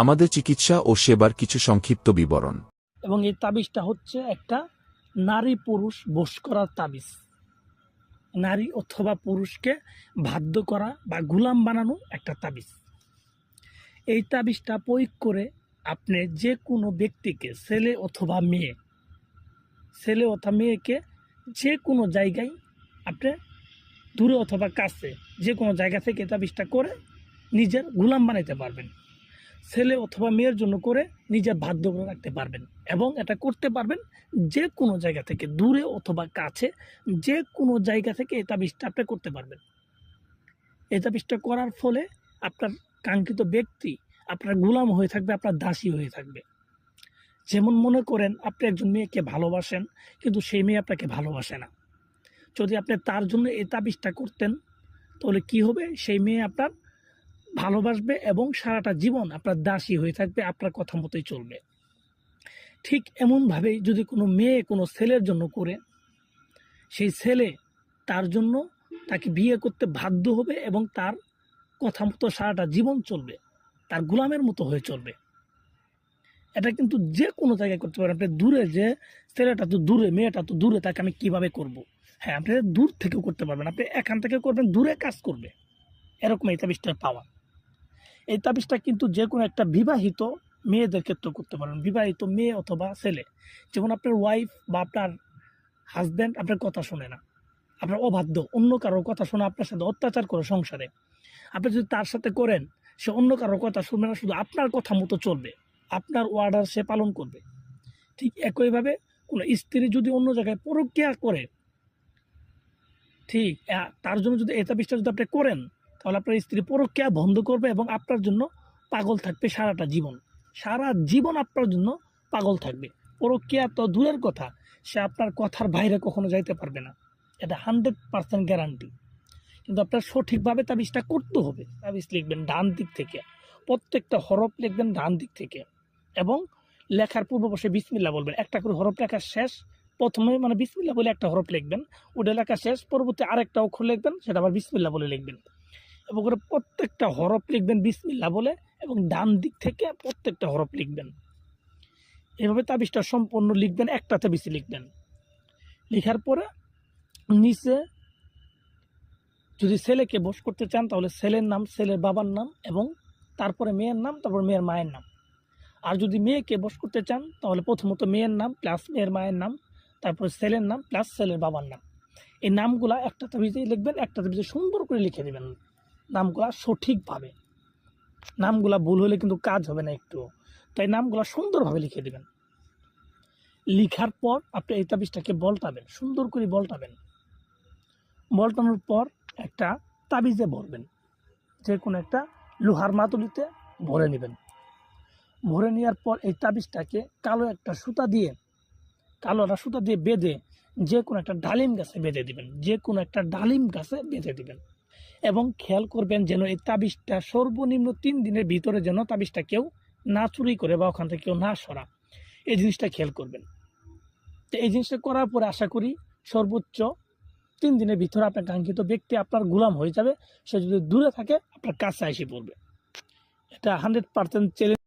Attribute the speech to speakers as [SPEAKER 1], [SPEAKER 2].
[SPEAKER 1] আমাদের চিকিৎসা ও সেবার কিছু সংক্ষিপ্ত বিবরণ।
[SPEAKER 2] এবং এই তাবিজটা হচ্ছে একটা নারী পুরুষ বশ করার তাবিজ। নারী অথবা পুরুষকে বাধ্য করা বা গুলাম বানানো একটা তাবিজ। এই তাবিজটা প্রয়োগ করে আপনি যে কোনো ব্যক্তিকে, ছেলে অথবা মেয়ে, ছেলে অথবা মেয়েকে যে কোনো জায়গায় আপনি দূরে অথবা কাছে যে কোনো জায়গা থেকে তাবিজটা করে নিজের গুলাম বানাইতে পারবেন। ছেলে অথবা মেয়ের জন্য করে নিজের বাধ্য করে রাখতে পারবেন এবং এটা করতে পারবেন যে কোনো জায়গা থেকে, দূরে অথবা কাছে, যে কোনো জায়গা থেকে এই তাবিজটা আপনি করতে পারবেন। এই তাবিজটা করার ফলে আপনার কাঙ্ক্ষিত ব্যক্তি আপনার গোলাম হয়ে থাকবে, আপনার দাসী হয়ে থাকবে। যেমন মনে করেন আপনি একজন মেয়েকে ভালোবাসেন, কিন্তু সেই মেয়ে আপনাকে ভালোবাসে না। যদি আপনি তার জন্য এই তাবিজটা করতেন, তাহলে কি হবে? সেই মেয়ে আপনার ভালোবাসবে এবং সারাটা জীবন আপনার দাসী হয়ে থাকবে, আপনার কথা মতোই চলবে। ঠিক এমনভাবেই যদি কোনো মেয়ে কোনো ছেলের জন্য করে, সেই ছেলে তার জন্য তাকে বিয়ে করতে বাধ্য হবে এবং তার কথা মতো সারাটা জীবন চলবে, তার গোলামের মতো হয়ে চলবে। এটা কিন্তু যে কোনো জায়গায় করতে পারেন। আপনি দূরে যে ছেলেটা তো দূরে, মেয়েটা তো দূরে, তাকে আমি কীভাবে করব? হ্যাঁ আপনি দূর থেকেও করতে পারবেন। আপনি এখান থেকে করবেন, দূরে কাজ করবে। এরকম এই তাবিজটার পাওয়া এই তাবিজটা কিন্তু যে কোনো একটা বিবাহিত মেয়েদের ক্ষেত্রে করতে পারেন। বিবাহিত মেয়ে অথবা ছেলে। যেমন আপনার ওয়াইফ বা আপনার হাজব্যান্ড আপনার কথা শোনে না। আপনার অবাধ্য, অন্য কারোর কথা শোনা আপনার সাথে অত্যাচার করে সংসারে। আপনি যদি তার সাথে করেন, সে অন্য কারোর কথা শুনবে না, শুধু আপনার কথা মতো চলবে। আপনার অর্ডার সে পালন করবে। ঠিক একইভাবে কোনো স্ত্রী যদি অন্য জায়গায় পরক্রিয়া করে, ঠিক তার জন্য যদি এই তাবিজটা যদি আপনি করেন তাহলে আপনার স্ত্রী পরক্রিয়া বন্ধ করবে এবং আপনার জন্য পাগল থাকবে সারাটা জীবন। সারা জীবন আপনার জন্য পাগল থাকবে। পরক্রিয়া তো দূরের কথা, সে আপনার কথার বাইরে কখনো যাইতে পারবে না। এটা হান্ড্রেড পার্সেন্ট গ্যারান্টি। কিন্তু আপনার সঠিকভাবে তাবিজটা করতে হবে। তাবিজ লিখবেন ডান দিক থেকে। প্রত্যেকটা হরফ লিখবেন ডান দিক থেকে। এবং লেখার পূর্ব বসে বিসমিল্লা বলবেন। একটা করে হরফ লেখা শেষ। প্রথমে মানে বিসমিল্লা বলে একটা হরফ লিখবেন। ওটা লেখা শেষ। পরবর্তী আরেকটা অক্ষর লিখবেন। সেটা আবার বিসমিল্লা বলে লিখবেন। এবং প্রত্যেকটা হরফ লিখবেন বিসমিল্লা বলে এবং ডান দিক থেকে প্রত্যেকটা হরফ লিখবেন। এভাবে তাবিজটা সম্পূর্ণ লিখবেন, একটা তাবিজে লিখবেন। লেখার পরে নিচে যদি ছেলেকে বস করতে চান, তাহলে ছেলের নাম, ছেলের বাবার নাম এবং তারপরে মেয়ের নাম, তারপর মেয়ের মায়ের নাম। আর যদি মেয়েকে বস করতে চান, তাহলে প্রথমত মেয়ের নাম প্লাস মেয়ের মায়ের নাম, তারপরে ছেলের নাম প্লাস ছেলের বাবার নাম। এই নামগুলা একটা তাবিজেই লিখবেন, একটা তাবিজে সুন্দর করে লিখে দেবেন। নামগুলা সঠিকভাবে। নামগুলা ভুল হলে কিন্তু কাজ হবে না একটু। তাই নামগুলা সুন্দরভাবে লিখে দেবেন। লিখার পর আপনি এই তাবিজটাকে বলটাবেন, সুন্দর করে বলটাবেন। বলটানোর পর একটা তাবিজে ভরবেন। যে কোনো একটা লোহার মাতুলিতে ভরে নেবেন। ভরে নেওয়ার পর এই তাবিজটাকে কালো একটা সুতা দিয়ে কালো একটা সুতা দিয়ে বেঁধে যে কোনো একটা ডালিম গাছে বেঁধে দিবেন। যে কোনো একটা ডালিম গাছে বেঁধে দিবেন। এবং খেয়াল করবেন যেন এই তাবিজটা সর্বনিম্ন তিন দিনের ভিতরে যেন তাবিজটা কেউ না চুরি করে বা ওখান থেকে কেউ না সরা। এই জিনিসটা খেয়াল করবেন। তো এই জিনিসটা করার পরে আশা করি সর্বোচ্চ তিন দিনের ভিতরে আপনার কাঙ্ক্ষিত ব্যক্তি আপনার গুলাম হয়ে যাবে। সে যদি দূরে থাকে, আপনার কাছে এসে পড়বে। এটা হান্ড্রেড পার্সেন্ট চ্যালেঞ্জ